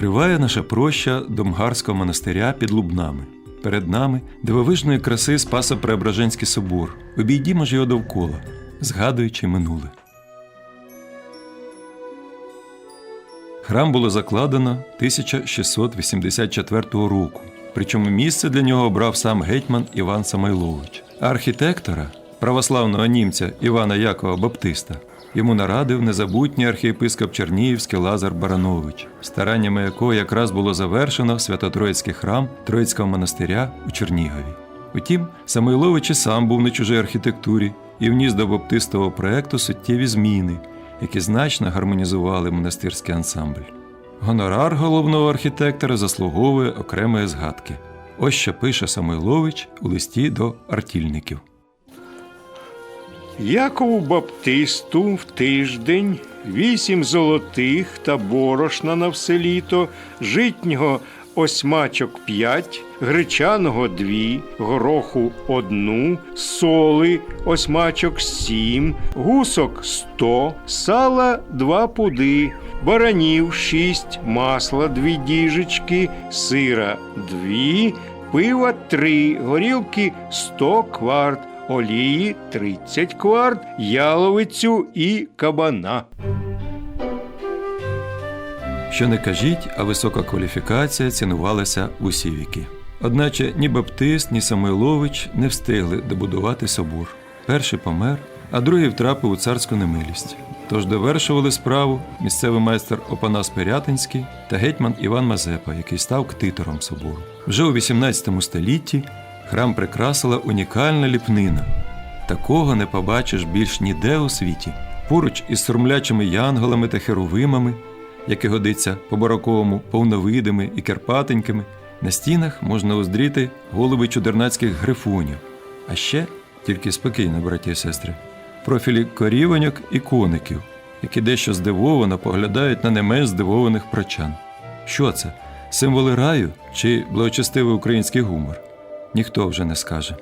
Триває наша проща до Мгарського монастиря під Лубнами. Перед нами дивовижної краси Спаса Преображенський собор. Обійдімо ж його довкола, згадуючи минуле. Храм було закладено 1684 року. Причому місце для нього обрав сам гетьман Іван Самойлович. А архітектора, православного німця Івана Якова Баптиста, йому нарадив незабутній архієпископ Чернігівський Лазар Баранович, стараннями якого якраз було завершено Свято-Троїцький храм Троїцького монастиря у Чернігові. Утім, Самойлович і сам був на чужій архітектурі і вніс до баптистового проекту суттєві зміни, які значно гармонізували монастирський ансамбль. Гонорар головного архітектора заслуговує окремої згадки. Ось що пише Самойлович у листі до артільників. Якову Баптисту в тиждень вісім золотих та борошна на все літо, житнього осьмачок п'ять, гречаного дві, гороху одну, соли осьмачок сім, гусок сто, сала два пуди, баранів шість, масла дві діжечки, сира дві, пива три, горілки сто кварт олії 30 кварт, яловицю і кабана. Що не кажіть, а висока кваліфікація цінувалася усі віки. Одначе ні Баптист, ні Самойлович не встигли добудувати собор. Перший помер, а другий втрапив у царську немилість. Тож довершували справу місцевий майстер Опанас Пирятинський та гетьман Іван Мазепа, який став ктитором собору. Вже у 18 столітті храм прикрасила унікальна ліпнина. Такого не побачиш більш ніде у світі. Поруч із сурмлячими янголами та херовимами, які годиться по бароковому повновидими і керпатенькими, на стінах можна уздріти голови чудернацьких грифунів. А ще тільки спокійно, браті і сестри, профілі корівоньок і коників, які дещо здивовано поглядають на не менш здивованих прочан. Що це? Символи раю чи благочестивий український гумор? Ніхто вже не скаже.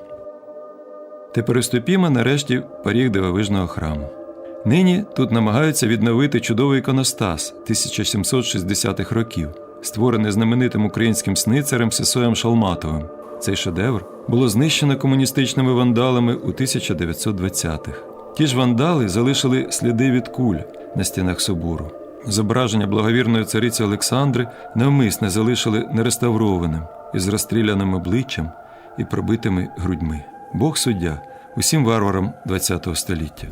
Та переступімо нарешті поріг дивовижного храму. Нині тут намагаються відновити чудовий іконостас 1760-х років, створений знаменитим українським сницарем Сесоєм Шалматовим. Цей шедевр було знищено комуністичними вандалами у 1920-х. Ті ж вандали залишили сліди від куль на стінах собору. Зображення благовірної цариці Олександри навмисне залишили нереставрованим із розстріляним обличчям і пробитими грудьми. Бог суддя усім варварам ХХ століття.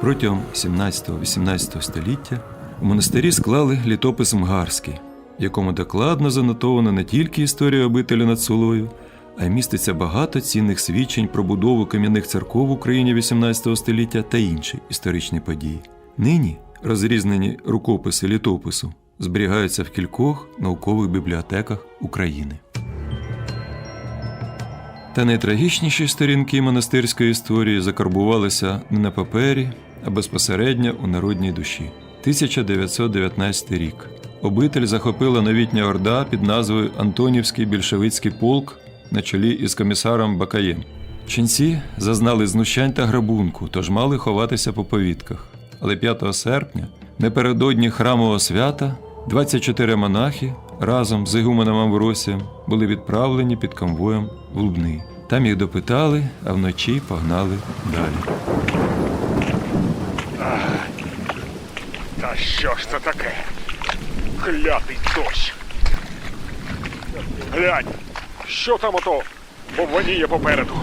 Протягом 17-18 століття у монастирі склали літопис Мгарський, в якому докладно занотована не тільки історія обителі над Солою, а й міститься багато цінних свідчень про будову кам'яних церков в Україні 18 століття та інші історичні події. Нині розрізнені рукописи літопису зберігаються в кількох наукових бібліотеках України. Та найтрагічніші сторінки монастирської історії закарбувалися не на папері, а безпосередньо у народній душі. 1919 рік. Обитель захопила новітня орда під назвою Антонівський більшовицький полк на чолі із комісаром Бакаєм. Ченці зазнали знущань та грабунку, тож мали ховатися по повітках. Але 5 серпня, напередодні храмового свята, 24 монахи разом з Ігуменом Амвросієм були відправлені під конвоєм в Лубни. Там їх допитали, а вночі погнали далі. Та що ж це таке? Клятий дощ. Глянь, що там ото бовваніє попереду?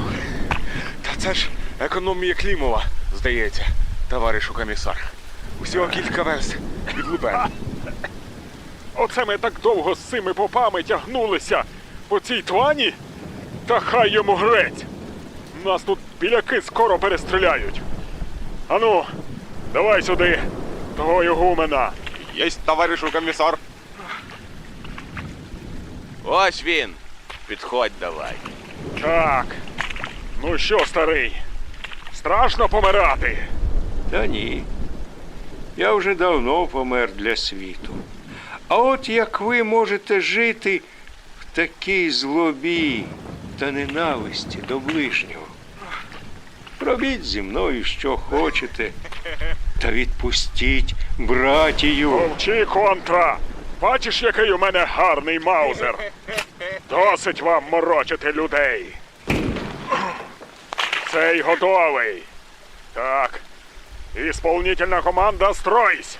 Та це ж економія Клімова, здається, товаришу комісар. Усього кілька верст від Лубен. Оце ми так довго з цими попами тягнулися по цій твані? Та хай йому грець. Нас тут біляки скоро перестріляють. Ану, давай сюди, того ігумена. Єсть, товаришу комісар. Ось він. Підходь давай. Так. Ну що, старий? Страшно помирати. Та ні. Я вже давно помер для світу. А от як ви можете жити в такій злобі та ненависті до ближнього? Робіть зі мною що хочете, та відпустіть братію. Мовчи, контра! Бачиш, який у мене гарний маузер. Досить вам морочити людей. Цей готовий. Так. Ісполнительна команда стройсь.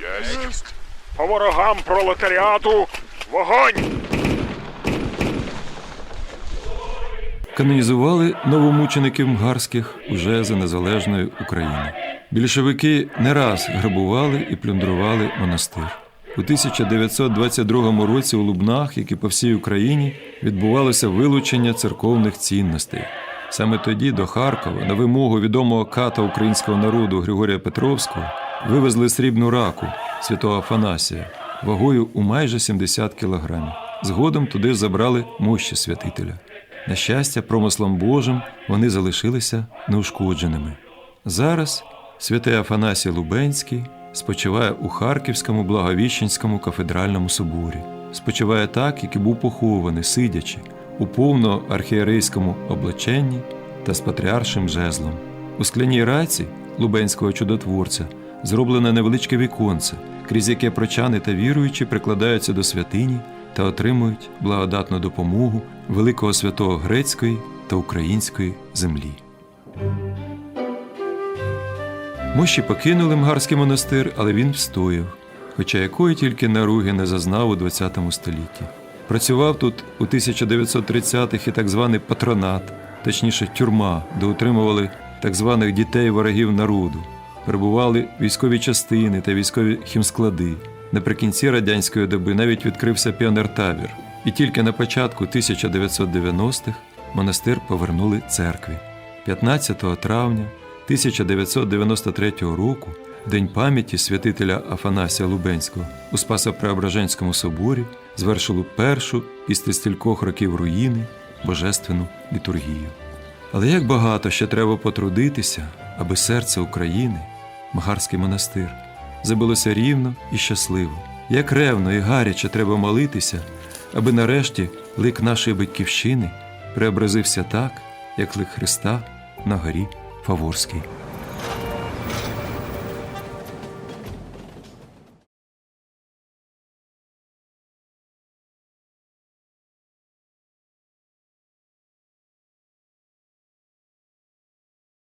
Єсть. По ворогам пролетаріату вогонь! Канонізували новомучеників мгарських уже за незалежної України. Більшовики не раз грабували і плюндрували монастир. У 1922 році у Лубнах, як і по всій Україні, відбувалося вилучення церковних цінностей. Саме тоді до Харкова на вимогу відомого ката українського народу Григорія Петровського вивезли срібну раку святого Афанасія вагою у майже 70 кілограмів. Згодом туди забрали мощі святителя. На щастя, промислом Божим вони залишилися неушкодженими. Зараз святий Афанасій Лубенський спочиває у Харківському Благовіщенському кафедральному соборі. Спочиває так, як і був похований, сидячи, у повно архієрейському облаченні та з патріаршим жезлом. У скляній раці Лубенського чудотворця зроблене невеличке віконце, крізь яке прочани та віруючі прикладаються до святині та отримують благодатну допомогу великого святого грецької та української землі. Мощі покинули Мгарський монастир, але він встояв, хоча якої тільки наруги не зазнав у ХХ столітті. Працював тут у 1930-х і так званий патронат, точніше тюрма, де утримували так званих дітей ворогів народу. Перебували військові частини та військові хімсклади. Наприкінці радянської доби навіть відкрився піонертабір, і тільки на початку 1990-х монастир повернули церкві. 15 травня 1993 року, День пам'яті святителя Афанасія Лубенського у Спасо-Преображенському соборі звершили першу із стількох років руїни божественну літургію. Але як багато ще треба потрудитися, аби серце України, Магарський монастир, забилося рівно і щасливо. Як ревно і гаряче треба молитися, аби нарешті лик нашої батьківщини преобразився так, як лик Христа на горі Фаворській.